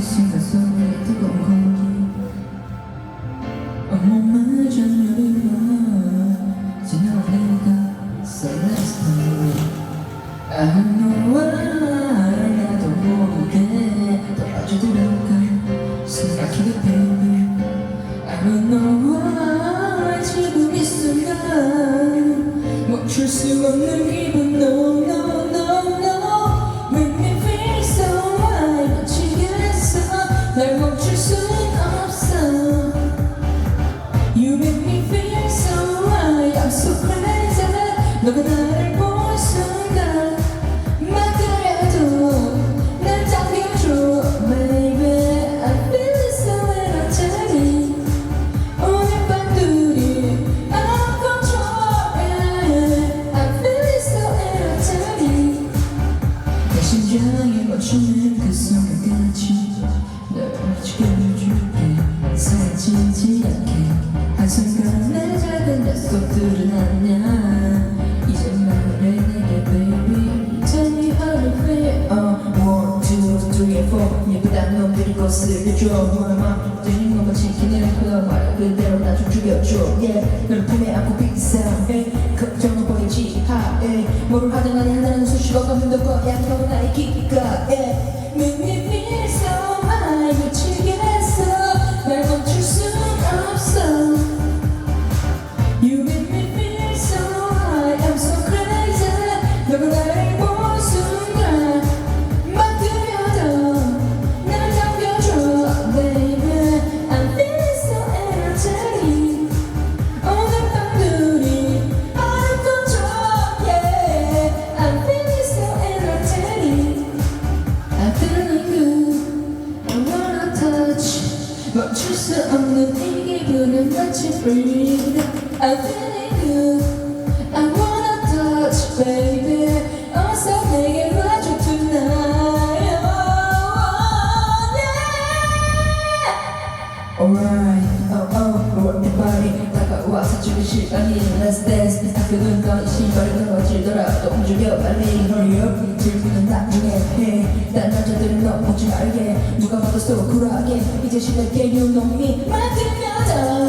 precisa, sua mulher é muito boa. 멈출 수 없는 기분 No no no no Make me feel so high 미치겠어 날 멈출 순 없어 You make me feel so high I'm so crazy 너가 나를 예쁘단 놈들이 거슬려줘 너의 맘 들린 것만 지키는 그런 말 그대로 나 좀 죽여줘 yeah. 너를 품에 안고 비상해 걱정은 버리지 하 yeah. 뭐를 하든 간에 하나는 수식어가 힘든 거야 너 나의 기가 수 없는 이 기분은 마치 breathe I'm feeling good I wanna touch baby 어서 내게 와줘 tonight oh, yeah. Alright, oh oh, work your body 다가와서 죽일 시간이 Let's dance 학교는 너의 신발이 떨어지더라도 움직여 빨리 Hurry up 즐기는 나중에 해. 딴 남자들은 너 보지 말게. 누가 봐도 so 쿨하게. 이제 시작해 You know me 만들면